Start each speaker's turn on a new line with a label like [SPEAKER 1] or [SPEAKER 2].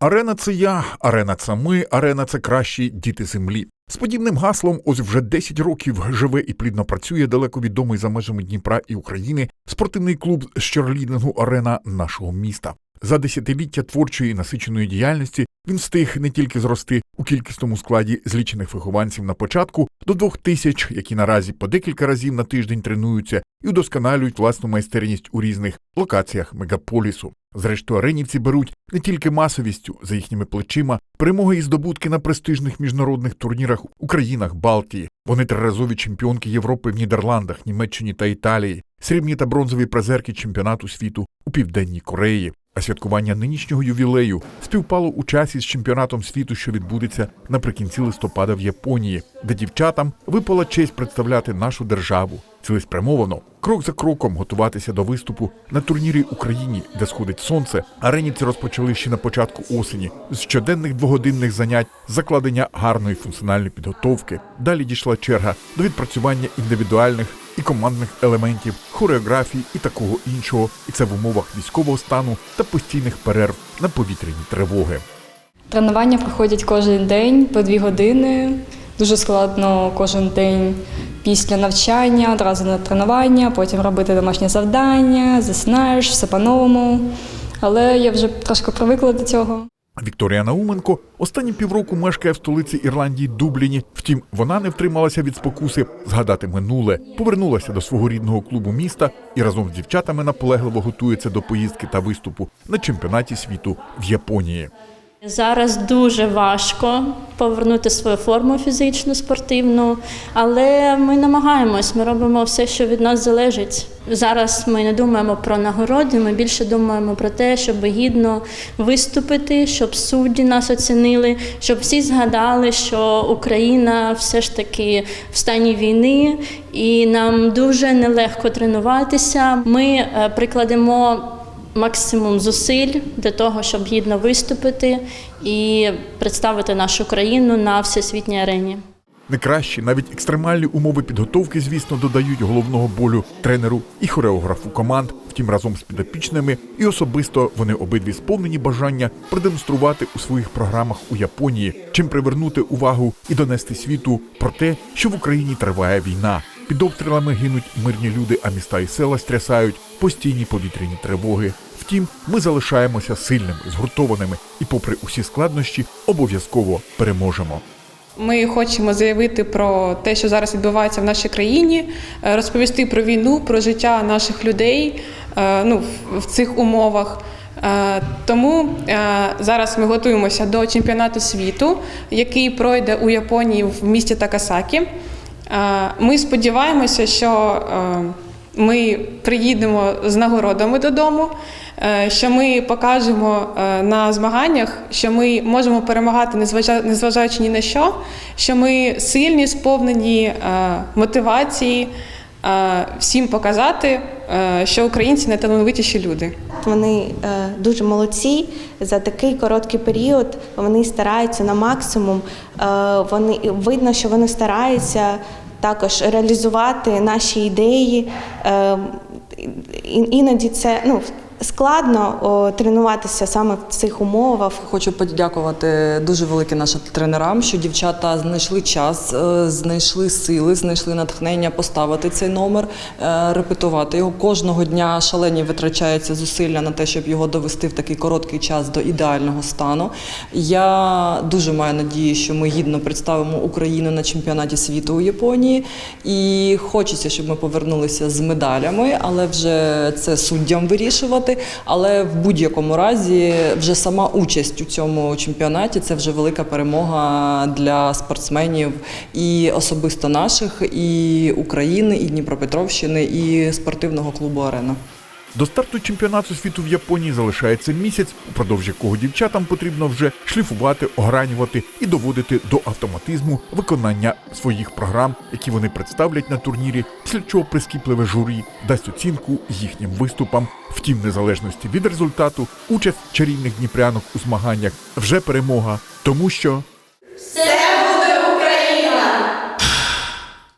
[SPEAKER 1] Арена це я, арена це ми, арена це кращі діти землі. З подібним гаслом ось вже 10 років живе і плідно працює далеко відомий за межами Дніпра і України спортивний клуб з черлідингу арена нашого міста. За десятиліття творчої насиченої діяльності він встиг не тільки зрости у кількісному складі злічених вихованців на початку до двох тисяч, які наразі по декілька разів на тиждень тренуються і удосконалюють власну майстерність у різних локаціях мегаполісу. Зрештою, аренівці беруть не тільки масовістю за їхніми плечима, перемоги і здобутки на престижних міжнародних турнірах у країнах Балтії. Вони триразові чемпіонки Європи в Нідерландах, Німеччині та Італії, срібні та бронзові призерки чемпіонату світу у Південній Кореї. А святкування нинішнього ювілею співпало у часі з чемпіонатом світу, що відбудеться наприкінці листопада в Японії, де дівчатам випала честь представляти нашу державу, цілеспрямовано, крок за кроком готуватися до виступу на турнірі Україні, де сходить сонце. Аренівці розпочали ще на початку осені з щоденних двогодинних занять, закладення гарної функціональної підготовки. Далі дійшла черга до відпрацювання індивідуальних і командних елементів, хореографії і такого іншого, і це в умовах військового стану та постійних перерв на повітряні тривоги.
[SPEAKER 2] Тренування проходять кожен день по дві години. Дуже складно кожен день після навчання, одразу на тренування, потім робити домашнє завдання, засинаєш, все по-новому. Але я вже трошки привикла до цього.
[SPEAKER 1] Вікторія Науменко останні півроку мешкає в столиці Ірландії Дубліні. Втім, вона не втрималася від спокуси згадати минуле, повернулася до свого рідного клубу міста і разом з дівчатами наполегливо готується до поїздки та виступу на чемпіонаті світу в Японії.
[SPEAKER 3] Зараз дуже важко повернути свою форму фізичну, спортивну, але ми намагаємось, ми робимо все, що від нас залежить. Зараз ми не думаємо про нагороди, ми більше думаємо про те, щоб гідно виступити, щоб судді нас оцінили, щоб всі згадали, що Україна все ж таки в стані війни, і нам дуже нелегко тренуватися. Ми е, прикладемо максимум зусиль для того, щоб гідно виступити і представити нашу країну на всесвітній арені.
[SPEAKER 1] Не кращі, навіть екстремальні умови підготовки, звісно, додають головного болю тренеру і хореографу команд. Втім, разом з підопічними і особисто вони обидві сповнені бажання продемонструвати у своїх програмах у Японії, чим привернути увагу і донести світу про те, що в Україні триває війна. Під обстрілами гинуть мирні люди, а міста і села стрясають постійні повітряні тривоги. Втім, ми залишаємося сильними, згуртованими і, попри усі складнощі, обов'язково переможемо.
[SPEAKER 4] Ми хочемо заявити про те, що зараз відбувається в нашій країні, е, розповісти про війну, про життя наших людей е, ну, в- цих умовах. Е, Тому зараз ми готуємося до чемпіонату світу, який пройде у Японії в місті Такасакі. Ми сподіваємося, що ми приїдемо з нагородами додому, е, що ми покажемо е, на змаганнях, що ми можемо перемагати, незважа- незважаючи ні на що, що ми сильні, сповнені е, мотивації всім показати, що українці найталановитіші люди.
[SPEAKER 5] Вони дуже молодці за такий короткий період. Вони стараються на максимум. Вони видно, що вони стараються також реалізувати наші ідеї. Е, і- іноді це ну складно о, тренуватися саме в цих умовах.
[SPEAKER 6] Хочу подякувати дуже велике нашим тренерам, що дівчата знайшли час, е, знайшли сили, знайшли натхнення поставити цей номер, е, репетувати його. Кожного дня шалені витрачаються зусилля на те, щоб його довести в такий короткий час до ідеального стану. Я дуже маю надію, що ми гідно представимо Україну на чемпіонаті світу у Японії. І хочеться, щоб ми повернулися з медалями, але вже це суддям вирішувати. Але в будь-якому разі, вже сама участь у цьому чемпіонаті це вже велика перемога для спортсменів і особисто наших, і України, і Дніпропетровщини, і спортивного клубу Арена.
[SPEAKER 1] До старту чемпіонату світу в Японії залишається місяць, упродовж якого дівчатам потрібно вже шліфувати, огранювати і доводити до автоматизму виконання своїх програм, які вони представлять на турнірі, після чого прискіпливе журі дасть оцінку їхнім виступам. Втім, незалежності від результату, участь чарівних дніпрянок у змаганнях вже перемога, тому що